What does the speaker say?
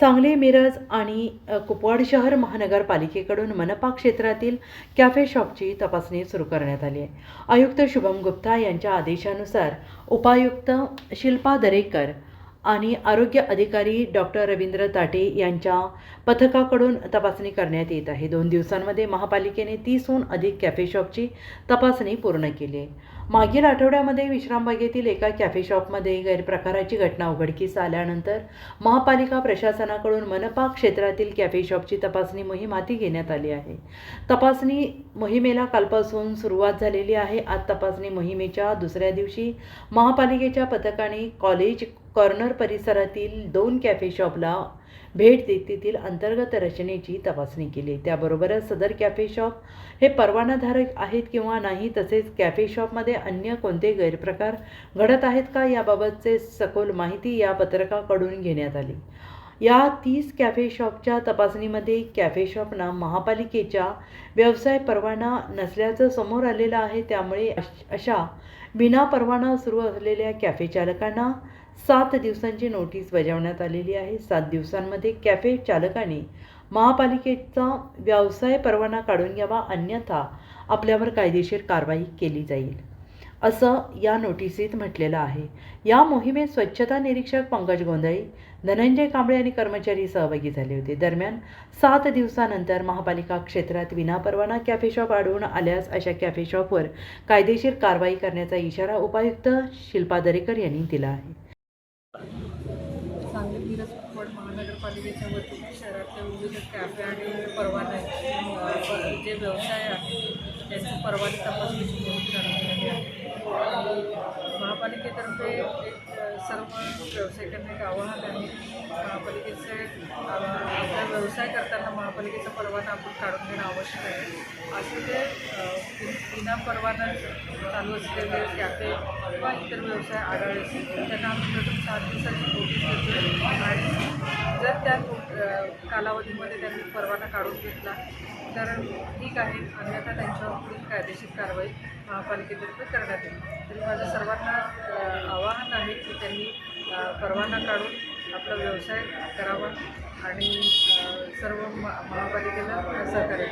सांगली मिरज आणि कुपवाड शहर महानगरपालिकेकडून मनपा क्षेत्रातील कॅफे शॉपची तपासणी सुरू करण्यात आली आहे. आयुक्त शुभम गुप्ता यांच्या आदेशानुसार उपायुक्त शिल्पा दरेकर आणि आरोग्य अधिकारी डॉक्टर रवींद्र ताटे यांच्या पथकाकडून तपासणी करण्यात येत आहे. दोन दिवसांमध्ये महापालिकेने तीसहून अधिक कॅफे शॉपची तपासणी पूर्ण केली आहे. मागील आठवड्यामध्ये विश्रामबागेतील एका कॅफे शॉपमध्ये गैरप्रकाराची घटना उघडकीस आल्यानंतर महापालिका प्रशासनाकडून मनपा क्षेत्रातील कॅफे शॉपची तपासणी मोहीम हाती घेण्यात आली आहे. तपासणी मोहिमेला कालपासून सुरुवात झालेली आहे. आज तपासणी मोहिमेच्या दुसऱ्या दिवशी महापालिकेच्या पथकाने कॉलेज कॉर्नर परिसरातील दोन कॅफे शॉपला भेट देत तेथील अंतर्गत रचनेची तपासणी केली. त्याबरोबरच सदर कॅफे शॉप हे परवानाधारक आहेत किंवा नाही तसेच कॅफे शॉपमध्ये अन्य कोणते गैरप्रकार घडत आहेत का याबाबतचे सखोल माहिती या पत्रकाकडून घेण्यात आली. या तीस कॅफे शॉपच्या तपासणीमध्ये कॅफे शॉपना महापालिकेच्या व्यवसाय परवाना नसल्याचं समोर आलेलं आहे. त्यामुळे अश- अशा बिना परवाना सुरू असलेल्या कॅफे चालकांना सात दिवसांची नोटीस बजावण्यात आलेली आहे. सात दिवसांमध्ये कॅफे चालकाने महापालिकेचा व्यवसाय परवाना काढून घ्यावा अन्यथा आपल्यावर कायदेशीर कारवाई केली जाईल असं या नोटिसीत म्हटलेलं आहे. या मोहिमेत स्वच्छता निरीक्षक पंकज गोंधळी धनंजय कांबळे आणि कर्मचारी सहभागी झाले होते. दरम्यान सात दिवसानंतर महापालिका क्षेत्रात विनापरवाना कॅफे शॉप आढळून आल्यास अशा कॅफे शॉपवर कायदेशीर कारवाई करण्याचा इशारा उपायुक्त शिल्पा दरेकर यांनी दिला आहे. सांगली मिरज महानगरपालिकेच्या वतीने शहरातल्या विविध कॅफे आणि परवाने जे व्यवसाय आहेत त्यांची परवाने तपासणीची मोहीम चालवलेली आहे. महापालिकेतर्फे एक सर्व व्यावसायिकांना एक आवाहन आहे. महापालिकेचे व्यवसाय करताना महापालिकेचा परवाना आपण काढून घेणं आवश्यक आहे. असे जे विना परवाना चालू असलेले कॅफे किंवा इतर व्यवसाय आढळले असतील. त्यांना आम्ही प्रथम सात दिवसाची नोटीस देतो. आणि जर त्या कालावधीमध्ये त्यांनी परवाना काढून घेतला तर ठीक आहे. अन्यथा त्यांच्यावर पुढील कायदेशीर कारवाई महापालिकेतर्फे करण्यात येईल. तरी माझं सर्वांना आवाहन आहे की त्यांनी परवाना काढून आपला व्यवसाय करावा आणि सर्व म महापालिकेला सहकार्य